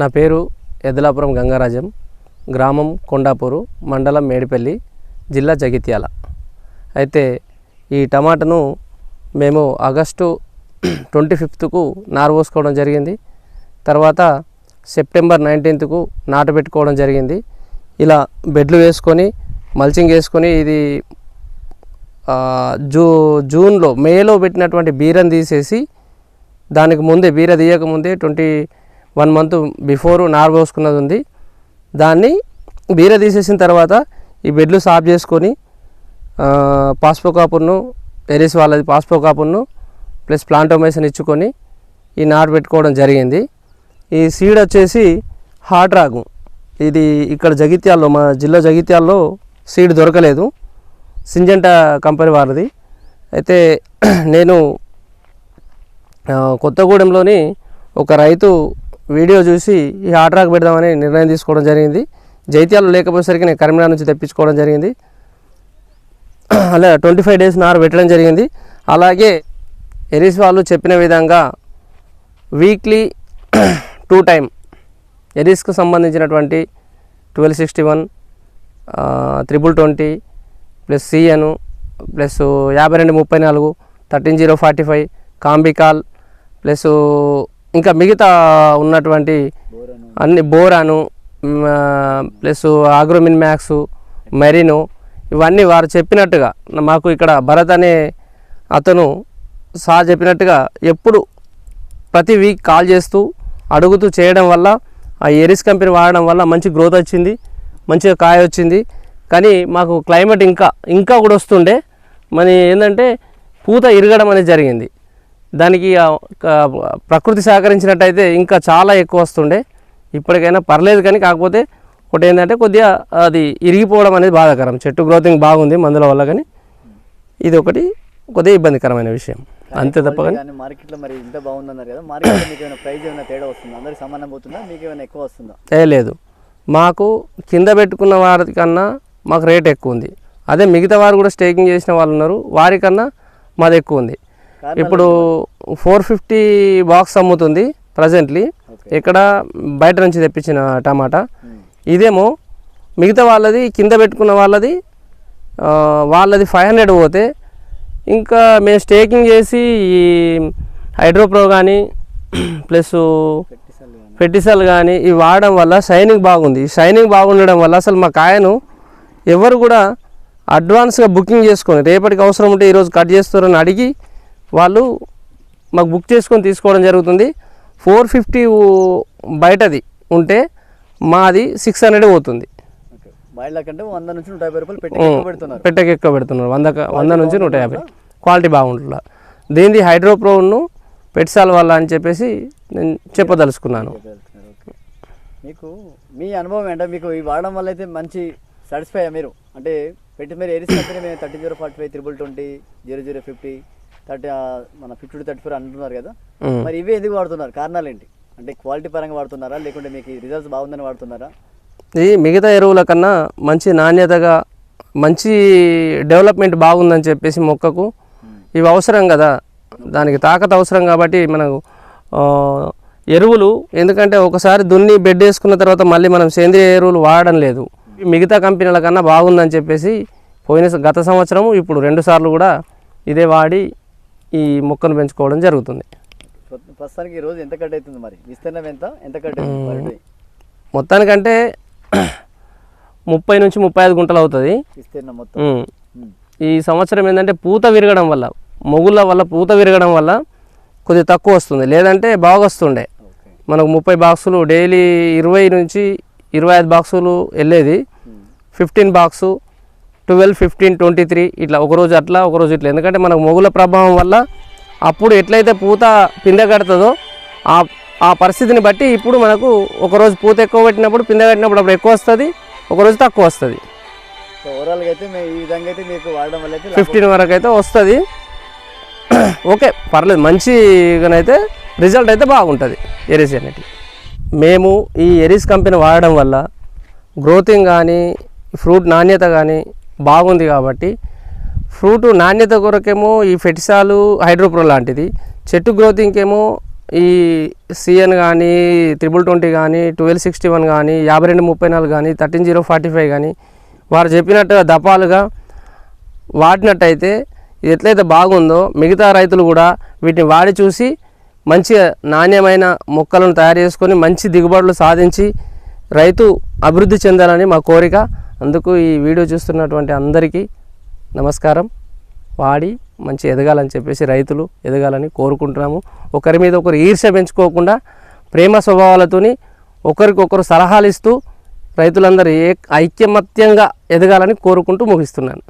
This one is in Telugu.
నా పేరు ఎదలాపురం గంగారాజం. గ్రామం కొండాపూరు మండలం మేడిపల్లి జిల్లా జగిత్యాల. అయితే ఈ టమాటాను మేము ఆగస్టు ట్వంటీ ఫిఫ్త్కు నారు పోసుకోవడం జరిగింది. తర్వాత సెప్టెంబర్ నైన్టీన్త్కు నాటు పెట్టుకోవడం జరిగింది. ఇలా బెడ్లు వేసుకొని మల్చింగ్ వేసుకొని ఇది జూ జూన్లో మేలో పెట్టినటువంటి బీరను తీసేసి దానికి ముందే బీర తీయక ముందే ట్వంటీ వన్ మంత్ బిఫోర్ నారు పోసుకున్నది ఉంది. దాన్ని బీర తీసేసిన తర్వాత ఈ బెడ్లు సాఫ్ చేసుకొని పాస్పో కాపును ఎరిస్ వాళ్ళది పాస్పో కాపును ప్లస్ ప్లాంటోమేషన్ ఇచ్చుకొని ఈ నాటు పెట్టుకోవడం జరిగింది. ఈ సీడ్ వచ్చేసి హాట్ రాగు. ఇది ఇక్కడ జగిత్యాల్లో మా జిల్లా జగిత్యాల్లో సీడ్ దొరకలేదు. సింజంటా కంపెనీ వారిది. అయితే నేను కొత్తగూడెంలోని ఒక రైతు వీడియో చూసి ఈ హాట్ పెడదామని నిర్ణయం తీసుకోవడం జరిగింది. జైత్యాలు లేకపోయేసరికి నేను కరీంనగర్ నుంచి తెప్పించుకోవడం జరిగింది. అలా ట్వంటీ ఫైవ్ డేస్ నార పెట్టడం జరిగింది. అలాగే ఎరిస్ వాళ్ళు చెప్పిన విధంగా వీక్లీ టూ టైం ఎరిస్కు సంబంధించినటువంటి twelve sixty one triple twenty plus CN plus యాభై రెండు ముప్పై నాలుగు థర్టీన్ జీరో ఫార్టీ ఫైవ్ కాంబికాల్ ప్లస్ ఇంకా మిగతా ఉన్నటువంటి అన్ని బోరాను ప్లస్ ఆగ్రోమిన్ మ్యాక్స్ మెరినో ఇవన్నీ వారు చెప్పినట్టుగా మాకు ఇక్కడ భరత్ అనే అతను సా చెప్పినట్టుగా ఎప్పుడు ప్రతి వీక్ కాల్ చేస్తూ అడుగుతూ చేయడం వల్ల ఆ ఎరిస్ కంపెనీ వాడడం వల్ల మంచి గ్రోత్ వచ్చింది మంచిగా కాయ వచ్చింది. కానీ మాకు క్లైమేట్ ఇంకా ఇంకా కూడా వస్తుండే. మరి ఏంటంటే పూత ఇరగడం అనేది జరిగింది. దానికి ప్రకృతి సహకరించినట్టయితే ఇంకా చాలా ఎక్కువ వస్తుండే. ఇప్పటికైనా పర్లేదు కానీ కాకపోతే ఒకటి ఏంటంటే కొద్దిగా అది ఇరిగిపోవడం అనేది బాధాకరం. చెట్టు గ్రోతింగ్ బాగుంది మందుల వల్ల కానీ ఇది ఒకటి కొద్దిగా ఇబ్బందికరమైన విషయం. అంతే తప్ప కానీ మార్కెట్లో మరి ఇంత బాగుందన్నారు కదా మార్కెట్లో మీకు ఏమైనా ప్రైస్ ఏమైనా తేడా వస్తుందా? అందరికి సమానం పోతుందా? మీకు ఏమైనా ఎక్కువ వస్తుందా? ఏ లేదు. మాకు కింద పెట్టుకున్న వారి కన్నా మాకు రేట్ ఎక్కువ ఉంది. అదే మిగతా వారు కూడా స్టేకింగ్ చేసిన వాళ్ళు ఉన్నారు. వారికన్నా మాది ఎక్కువ ఉంది. ఇప్పుడు ఫోర్ ఫిఫ్టీ బాక్స్ అమ్ముతుంది ప్రజెంట్లీ. ఇక్కడ బయట నుంచి తెప్పించిన టమాటా. ఇదేమో మిగతా వాళ్ళది కింద పెట్టుకున్న వాళ్ళది వాళ్ళది ఫైవ్ హండ్రెడ్ పోతే ఇంకా మేము స్టేకింగ్ చేసి ఈ హైడ్రోప్రో కానీ ప్లస్ పెట్టిసలు కానీ ఇవి వాడడం వల్ల షైనింగ్ బాగుంది. షైనింగ్ బాగుండడం వల్ల అసలు మా కాయను ఎవరు కూడా అడ్వాన్స్గా బుకింగ్ చేసుకొని రేపటికి అవసరం ఉంటే ఈరోజు కట్ చేస్తారని అడిగి వాళ్ళు మాకు బుక్ చేసుకొని తీసుకోవడం జరుగుతుంది. ఫోర్ ఫిఫ్టీ బయటది ఉంటే మాది సిక్స్ హండ్రెడ్ పోతుంది. వంద నుంచి నూట యాభై రూపాయలు పెట్టకి ఎక్కువ పెడుతున్నారు. వంద వంద నుంచి నూట యాభై. క్వాలిటీ బాగుంటుందా? దీనిది హైడ్రోప్రోను పెట్సాల్ వల్ల అని చెప్పేసి నేను చెప్పదలుచుకున్నాను. మీకు మీ అనుభవం ఏంటో మీకు ఈ వాడడం వల్ల అయితే మంచి సాటిస్ఫై మీరు. అంటే పెట్టి మీరు కంపెనీ మేము thirty zero forty five triple twenty zero zero fifty thirty మన ఫిఫ్టీ టు థర్టీ ఫోర్ అంటున్నారు కదా. మరి ఇవే ఎందుకు వాడుతున్నారు? కారణాలు ఏంటి అంటే క్వాలిటీ పరంగా వాడుతున్నారా? లేకుంటే మీకు రిజల్ట్స్ బాగుందని వాడుతున్నారా? ఇది మిగతా ఎరువుల కన్నా మంచి నాణ్యతగా మంచి డెవలప్మెంట్ బాగుందని చెప్పేసి మొక్కకు ఇవి అవసరం కదా. దానికి తాకత అవసరం కాబట్టి మనకు ఎరువులు ఎందుకంటే ఒకసారి దున్ని బెడ్ వేసుకున్న తర్వాత మళ్ళీ మనం సేంద్రియ ఎరువులు వాడడం లేదు. మిగతా కంపెనీల కన్నా బాగుందని చెప్పేసి పోయిన గత సంవత్సరం ఇప్పుడు రెండు సార్లు కూడా ఇదే వాడి ఈ మొక్కను పెంచుకోవడం జరుగుతుంది. ప్రస్తుతం- ప్రస్తుతానికి ఈ రోజు ఎంత కట్ అవుతుంది మరి? విస్తీర్ణం ఎంత? ఎంత కట్ అవుతుంది? మొత్తానికంటే ముప్పై నుంచి ముప్పై ఐదు గుంటలు అవుతుంది. విస్తీర్ణం మొత్తం. ఈ సంవత్సరం ఏంటంటే పూత విరగడం వల్ల మొగుళ్ళ వల్ల పూత విరగడం వల్ల కొద్దిగా తక్కువ వస్తుంది. లేదంటే బాగా వస్తుండే. మనకు ముప్పై బాక్సులు డైలీ ఇరవై నుంచి ఇరవై ఐదు బాక్సులు వెళ్ళేది. Fifteen box twelve fifteen twenty three ఇట్లా ఒకరోజు అట్లా ఒకరోజు ఇట్లా. ఎందుకంటే మనకు మొగుల ప్రభావం వల్ల అప్పుడు ఎట్లయితే పూత పిందె కడుతుందో ఆ ఆ పరిస్థితిని బట్టి ఇప్పుడు మనకు ఒకరోజు పూత ఎక్కువ పెట్టినప్పుడు పిందె కట్టినప్పుడు అప్పుడు ఎక్కువ వస్తుంది ఒకరోజు తక్కువ వస్తుంది. ఫిఫ్టీన్ వరకు అయితే వస్తుంది. ఓకే పర్లేదు మంచిగానైతే రిజల్ట్ అయితే బాగుంటుంది ఎరీస్ అనేది మేము ఈ ఎరీస్ కంపెనీ వాడడం వల్ల గ్రోతింగ్ కానీ ఫ్రూట్ నాణ్యత కానీ బాగుంది కాబట్టి ఫ్రూట్ నాణ్యత కొరకేమో ఈ ఫెటిసాలు హైడ్రోప్రో లాంటిది. చెట్టు గ్రోతింగ్కేమో ఈ సిఎన్ కానీ త్రిబుల్ ట్వంటీ కానీ ట్వెల్వ్ సిక్స్టీ వన్ కానీ యాభై రెండు ముప్పై నాలుగు కానీ థర్టీన్ జీరో ఫార్టీ ఫైవ్ కానీ వారు చెప్పినట్టుగా దపాలుగా వాడినట్టయితే ఇది ఎట్లయితే బాగుందో మిగతా రైతులు కూడా వీటిని వాడి చూసి మంచి నాణ్యమైన మొక్కలను తయారు చేసుకొని మంచి దిగుబడులు సాధించి రైతు అభివృద్ధి చెందాలని మా కోరిక. అందుకు ఈ వీడియో చూస్తున్నటువంటి అందరికీ నమస్కారం. వాడి మంచి ఎదగాలని చెప్పేసి రైతులు ఎదగాలని కోరుకుంటున్నాము. ఒకరి మీద ఒకరు ఈర్ష్య పెంచుకోకుండా ప్రేమ స్వభావాలతోని ఒకరికొకరు సలహాలు ఇస్తూ రైతులందరూ ఏ ఐక్యమత్యంగా ఎదగాలని కోరుకుంటూ ముగిస్తున్నాను.